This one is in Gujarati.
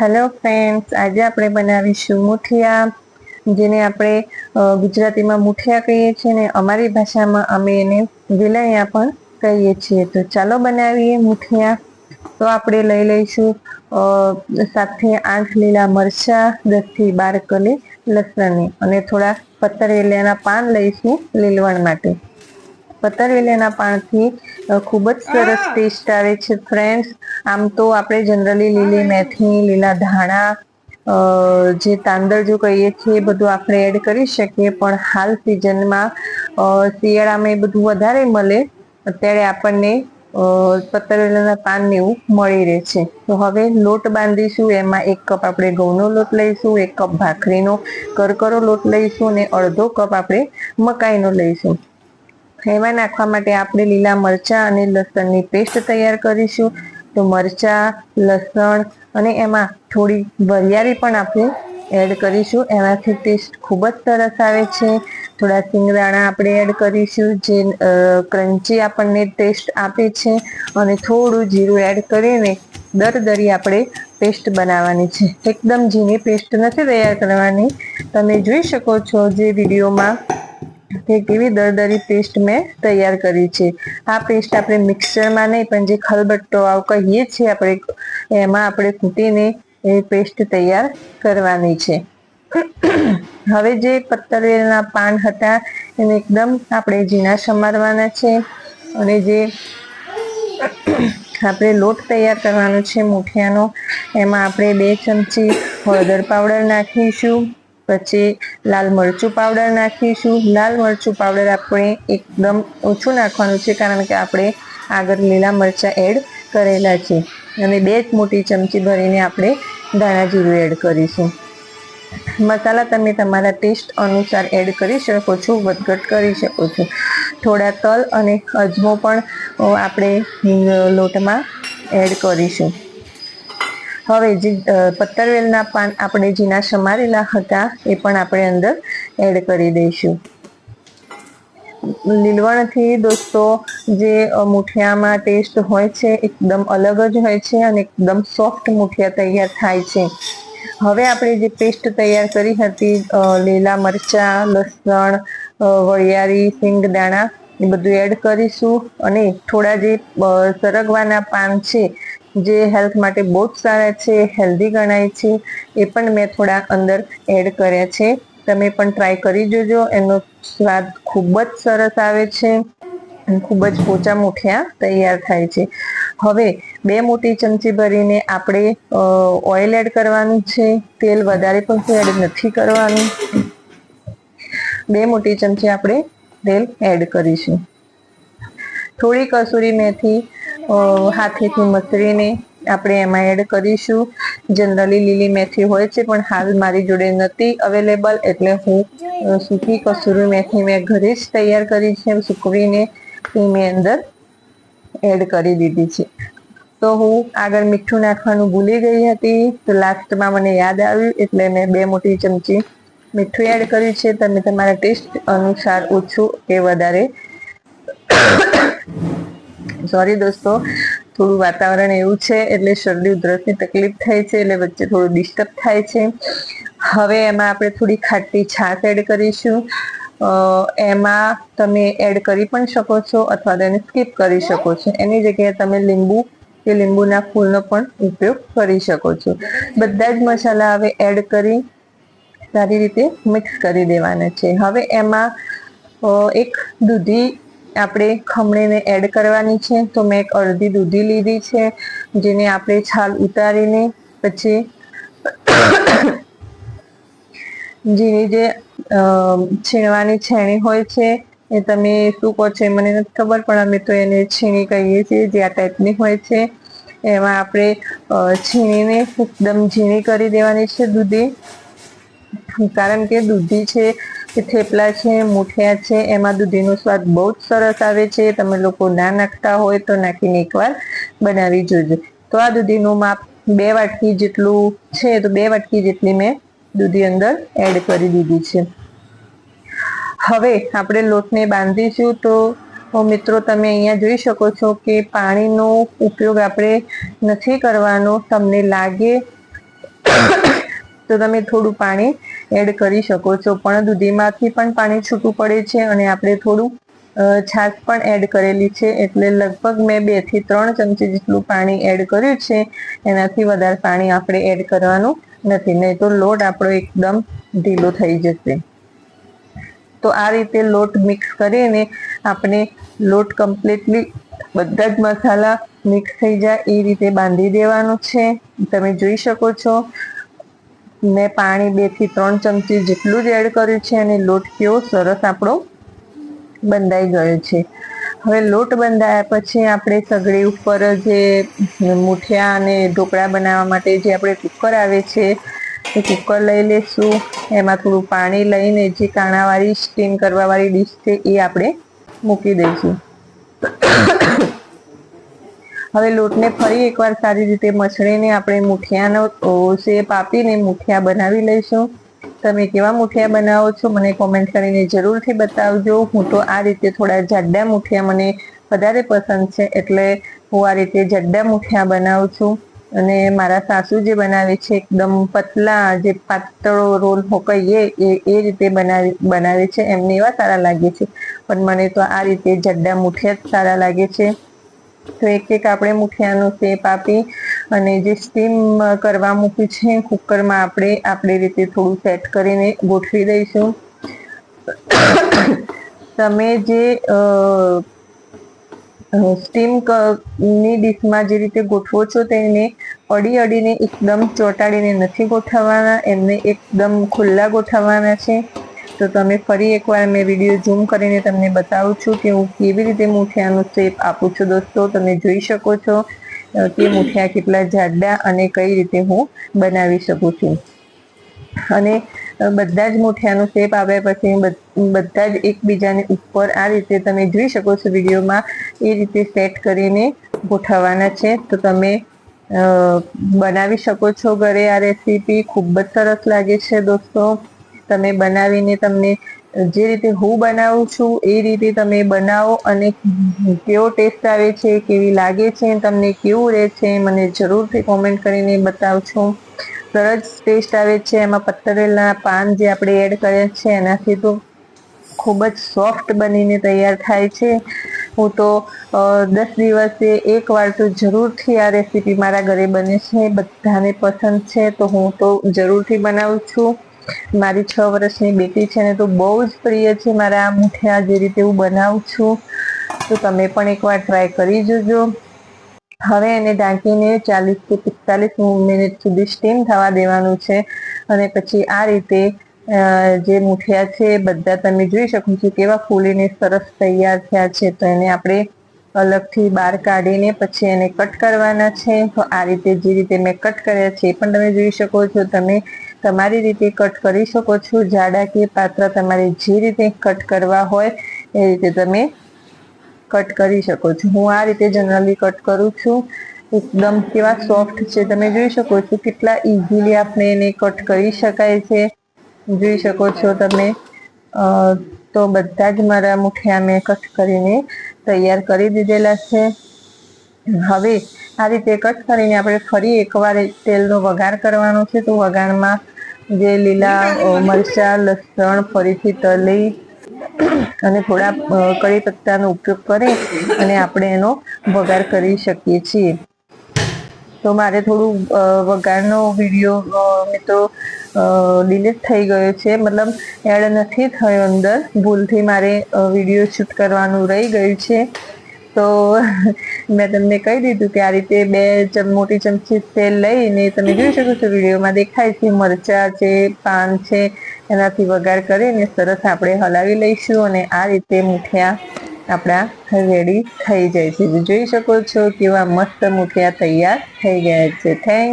હેલો ફ્રેન્ડ્સ આજે આપણે બનાવીશું મુઠિયા, જેને આપણે ગુજરાતીમાં મુઠિયા કહીએ છીએ ને અમારી ભાષામાં અમે એને વિલણિયા પણ કહીએ છીએ. તો ચાલો બનાવીએ મુઠિયા. તો આપણે લઈ લઈશું સાતથી આઠ લીલા મરચા, દસથી બાર કલી લસણની. અને થોડા પતરવેલિયાના પાન લઈશું લીલવણ માટે. પતરવેલિયાના પાનથી ખૂબ જ સરસ ટેસ્ટ આવે છે ફ્રેન્ડ્સ. આમ તો આપણે જનરલી લીલી મેથી લીલા ધાણા જે તાંદળ જો કહીએ છીએ એ બધું આપણે એડ કરી શકીએ. પણ હાલ સિઝનમાં શિયાળામાં એ બધું વધારે મળે. અત્યારે આપણને પતરેલાના પતરવેલાના પાન ને એવું મળી રહે છે. તો હવે લોટ બાંધીશું એમાં એક કપ આપણે ઘઉંનો લોટ લઈશું એક કપ ભાખરીનો કરકરો લોટ લઈશું અને અડધો કપ આપણે મકાઈનો લઈશું. એમાં નાખવા માટે આપણે લીલા મરચાં અને લસણની પેસ્ટ તૈયાર કરીશું. તો મરચાં, લસણ અને એમાં થોડી વરિયાળી પણ આપણે એડ કરીશું. એનાથી ટેસ્ટ ખૂબ જ સરસ આવે છે. થોડા સિંગદાણા આપણે એડ કરીશું, જે ક્રન્ચી આપણને ટેસ્ટ આપે છે. અને થોડું જીરું એડ કરીને દરદરી આપણે પેસ્ટ બનાવવાની છે. એકદમ ઝીણી પેસ્ટ નથી તૈયાર કરવાની. તમે જોઈ શકો છો જે વિડીયોમાં કે કેવી દરદરી પેસ્ટ મેં તૈયાર કરી છે. આ પેસ્ટ આપણે મિક્સરમાં નહીં, પણ જે ખલબટ્ટો આવ કહીએ છીએ આપણે, એમાં આપણે કૂટીને એ પેસ્ટ તૈયાર કરવાની છે. હવે જે પત્તરવેલના પાન હતા, એને એકદમ આપણે ઝીણા સમારવાના છે અને જે આપણે લોટ તૈયાર કરવાનો છે, મુઠિયાનો, એમાં આપણે બે ચમચી હળદર પાવડર નાખીશું. પછી લાલ મરચું પાવડર નાખીશું. લાલ મરચું પાવડર આપણે એકદમ ઓછું નાખવાનું છે કારણ કે આપણે આગળ લીલા મરચાં એડ કરેલા છે. અને બે જ મોટી ચમચી ભરીને આપણે ધાણા જીરું એડ કરીશું. મસાલા તમે તમારા ટેસ્ટ અનુસાર એડ કરી શકો છો, વધઘટ કરી શકો છો. થોડા તલ અને અજમો પણ આપણે લોટમાં એડ કરીશું. હવે જે પત્તરવેલના પાન આપણે જીના સમારેલા હતા એ પણ આપણે અંદર એડ કરી દઈશું. લીલવણથી દોસ્તો, જે મુઠિયામાં ટેસ્ટ હોય છે, એકદમ અલગ જ હોય છે અને એકદમ સોફ્ટ મુઠિયા તૈયાર થાય છે. હવે આપણે જે પેસ્ટ તૈયાર કરી હતી લીલા મરચાં, લસણ વળિયારી વરિયાળી સિંગદાણા એ બધું એડ કરીશું અને થોડા જે સરગવાના પાન છે જે હેલ્થ માટે બહુ જ સારા છે હેલ્ધી ગણાય છે, એ પણ મેં થોડા અંદર એડ કર્યા છે. તમે પણ ટ્રાય કરી જોજો. એનો સ્વાદ ખૂબ જ સરસ આવે છે ખૂબ જ પોચા મુઠિયા તૈયાર થાય છે. હવે બે મોટી ચમચી ભરીને આપણે ઓઇલ એડ કરવાનું છે. તેલ વધારે પણ એડ નથી કરવાનું. બે મોટી ચમચી આપણે તેલ એડ કરીશું. થોડી કસૂરી મેથી હાથેથી મસળીને આપણે એમાં એડ કરીશું. જનરલી લીલી મેથી હોય છે, પણ હાલ મારી જોડે નથી અવેલેબલ, એટલે હું સૂકી કસૂરી મેથી મેં ઘરે જ તૈયાર કરી છે, સૂકવીને એ મેં અંદર એડ કરી દીધી છે. તો હું આગળ મીઠું નાખવાનું ભૂલી ગઈ હતી, તો લાસ્ટમાં મને યાદ આવ્યું, એટલે મેં બે મોટી ચમચી મીઠું એડ કર્યું છે. તમે તમારા ટેસ્ટ અનુસાર ઓછું કે વધારે સોરી દોસ્તો, થોડું વાતાવરણ એવું છે, એટલે શરદી, ઉધરસની તકલીફ થાય છે, એટલે વચ્ચે થોડું ડિસ્ટર્બ થાય છે. હવે એમાં આપણે થોડી ખાટી છાશ એડ કરીશું. એમાં તમે એડ કરી પણ શકો છો, અથવા તેને સ્કીપ કરી શકો છો. એની જગ્યાએ તમે લીંબુ કે લીંબુના ફૂલનો પણ ઉપયોગ કરી શકો છો. બધા જ મસાલા હવે એડ કરી સારી રીતે મિક્સ કરી દેવાના છે. હવે એમાં એક દૂધી આપણે ખમણીને એડ કરવાની છે. તો મેં એક અડધી દૂધી લીધી છે, જેને આપણે છાલ ઉતારીને પછી જેની જે છીણવાની છેણી હોય છે, એ તમે શું કહો છો મને નથી ખબર, પણ અમે તો એને છીણી કહીએ છીએ જે આ ટાઈપની હોય છે. એમાં આપણે છીણીને એકદમ ઝીણી કરી દેવાની છે દૂધી. કારણ કે દૂધી છે કે થેપલા છે, મૂઠિયા છે, એમાં દૂધીનો સ્વાદ બહુ જ સરસ આવે છે. તમે લોકો ના નાખતા હોય તો નાખીને એકવાર બનાવી જોજો. તો આ દૂધીનું માપ બે વાટકી જેટલું છે, તો બે વાટકી જેટલી મેં દૂધી અંદર એડ કરી દીધી છે. હવે આપણે લોટને બાંધીશું તો મિત્રો તમે અહીંયા જોઈ શકો છો કે પાણીનો ઉપયોગ આપણે નથી કરવાનો. તમને લાગે તો તમે થોડું પાણી એડ કરી શકો છો. પણ દૂધીમાંથી પણ પાણી છૂટું પડે છે અને આપણે થોડું છાશ પણ એડ કરેલી છે. એટલે લગભગ મેં બેથી ત્રણ ચમચી જેટલું પાણી એડ કર્યું છે. એનાથી વધારે પાણી આપણે એડ કરવાનું નથી. નહીં તો લોટ આપણો એકદમ ઢીલો થઈ જશે. તો આ રીતે લોટ મિક્સ કરીને આપણે લોટ કમ્પ્લીટલી બધા જ મસાલા મિક્સ થઈ જાય એ રીતે બાંધી દેવાનું છે. તમે જોઈ શકો છો. મેં પાણી બેથી ત્રણ ચમચી જેટલું જ એડ કર્યું છે અને લોટ કેવો સરસ આપણો બંધાઈ ગયો છે. હવે લોટ બંધાયા પછી આપણે સગડી ઉપર જે મૂઠિયા અને ઢોકળા બનાવવા માટે જે આપણે કુકર આવે છે, એ કુકર લઈ લેશું. એમાં થોડું પાણી લઈને જે કાણાવાળી સ્ટીમ કરવાવાળી ડીશ છે એ આપણે મૂકી દઈશું. હવે લોટને ફરી એકવાર સારી રીતે મસળીને આપણે મુઠિયાનો શેપ આપીને મુઠિયા બનાવી લઈશું. તમે કેવા મુઠિયા બનાવો છો મને કોમેન્ટ કરીને જરૂરથી બતાવજો. હું તો આ રીતે થોડા જાડા મુઠિયા મને વધારે પસંદ છે, એટલે હું આ રીતે જાડા મુઠિયા બનાવું છું. અને મારા સાસુ જે બનાવે છે, એકદમ પતલા જે પાતળો રોલ કહીએ એ એ રીતે બનાવી, બનાવે છે. એમને એવા સારા લાગે છે. પણ મને તો આ રીતે જાડા મુઠિયા જ સારા લાગે છે. તો એક એક આપણે મુઠિયાનો શેપ આપી અને જે સ્ટીમ કરવા મૂક્યું છે કુકરમાં આપણે, આપણી રીતે થોડું સેટ કરીને ગોઠવી દઈશું. તમે જે સ્ટીમની ડીશમાં જે રીતે ગોઠવો છો તેને અડી અડીને એકદમ ચોંટાડીને નથી ગોઠવવાના, એમને એકદમ ખુલ્લા ગોઠવવાના છે. તો તમે ફરી એકવાર મેં વીડિયો ઝૂમ કરીને તમને બતાવું છું કે હું કેવી રીતે મૂઠિયાનું શેપ આપું છું દોસ્તો. તમે જોઈ શકો છો કે મૂઠિયા કેટલા જાડા અને કઈ રીતે હું બનાવી શકું છું. અને બધા જ મૂઠિયાનું શેપ આવ્યા પછી બધા જ એકબીજાની ઉપર આ રીતે તમે જોઈ શકો છો વિડીયોમાં, એ રીતે સેટ કરીને ગોઠવવાના છે. તો તમે બનાવી શકો છો ઘરે આ રેસીપી ખૂબ જ સરસ લાગે છે દોસ્તો. તમે બનાવીને તમને જે રીતે હું બનાવું છું, એ રીતે તમે બનાવો અને કેવો ટેસ્ટ આવે છે, કેવી લાગે છે, તમને કેવું રહે છે, મને જરૂરથી કોમેન્ટ કરીને બતાવજો. સરસ ટેસ્ટ આવે છે, એમાં પત્તરેલા પાન જે આપણે એડ કર્યા છે, એનાથી તો ખૂબ જ સોફ્ટ બનીને તૈયાર થાય છે. હું તો દસ દિવસે એક વાર તો જરૂરથી આ રેસીપી મારા ઘરે બને છે, બધાને પસંદ છે, તો હું તો જરૂરથી બનાવું છું. મારી છ વર્ષની બેટી છે ને, તો બહુ જ પ્રિય છે મારા આ મુઠિયા જે રીતે હું બનાવું છું. તો તમે પણ એકવાર ટ્રાય કરી જોજો. હવે એને ઢાંકીને ચાલીસથી પિસ્તાલીસ મિનિટ સુધી સ્ટીમ થવા દેવાનું છે. અને પછી આ રીતે જે મુઠિયા છે બધા તમે જોઈ શકો છો કેવા ફૂલીને સરસ તૈયાર થયા છે. તો એને આપણે અલગથી બહાર કાઢીને પછી એને કટ કરવાના છે. તો આ રીતે જે રીતે મેં કટ કર્યા છે એ પણ તમે જોઈ શકો છો. તમે તમારી રીતે કટ કરી શકો છો. જાડા કે પાત્ર તમારે જે રીતે કટ કરવા હોય એ રીતે તમે કટ કરી શકો છો. હું આ રીતે જનરલી કટ કરું છું. એકદમ કેવા સોફ્ટ છે તમે જોઈ શકો છો કેટલા ઇઝીલી આપણે એને કટ કરી શકાય છે. જોઈ શકો છો તમે. તો બધા જ મારા મુઠિયા મેં કટ કરીને તૈયાર કરી દીધેલા છે. હવે આ રીતે કટ કરીને આપણે ફરી એકવાર તેલનો વઘાર કરવાનો છે. તો વઘારમાં જે લીલા મરચા, લસણ ફરીથી તલી અને થોડા કડી પત્તાનો ઉપયોગ કરી અને આપણે એનો વઘાર કરી શકીએ છીએ. તો મારે થોડું વઘારનો વીડિયો મિત્રો ડિલીટ થઈ ગયો છે. મતલબ એડ નથી થયો અંદર. ભૂલથી મારે વીડિયો શૂટ કરવાનું રહી ગયું છે. તો મેં તમને કહી દીધું કે આ રીતે બે મોટી ચમચી તેલ લઈને તમે જોઈ શકો છો વિડીયોમાં દેખાય છે, મરચાં છે, પાન છે, એનાથી વઘાર કરીને સરસ આપણે હલાવી લઈશું અને આ રીતે મુઠિયા આપણા રેડી થઈ જાય છે. જોઈ શકો છો કેવા મસ્ત મુઠિયા તૈયાર થઈ ગયા છે. થેન્ક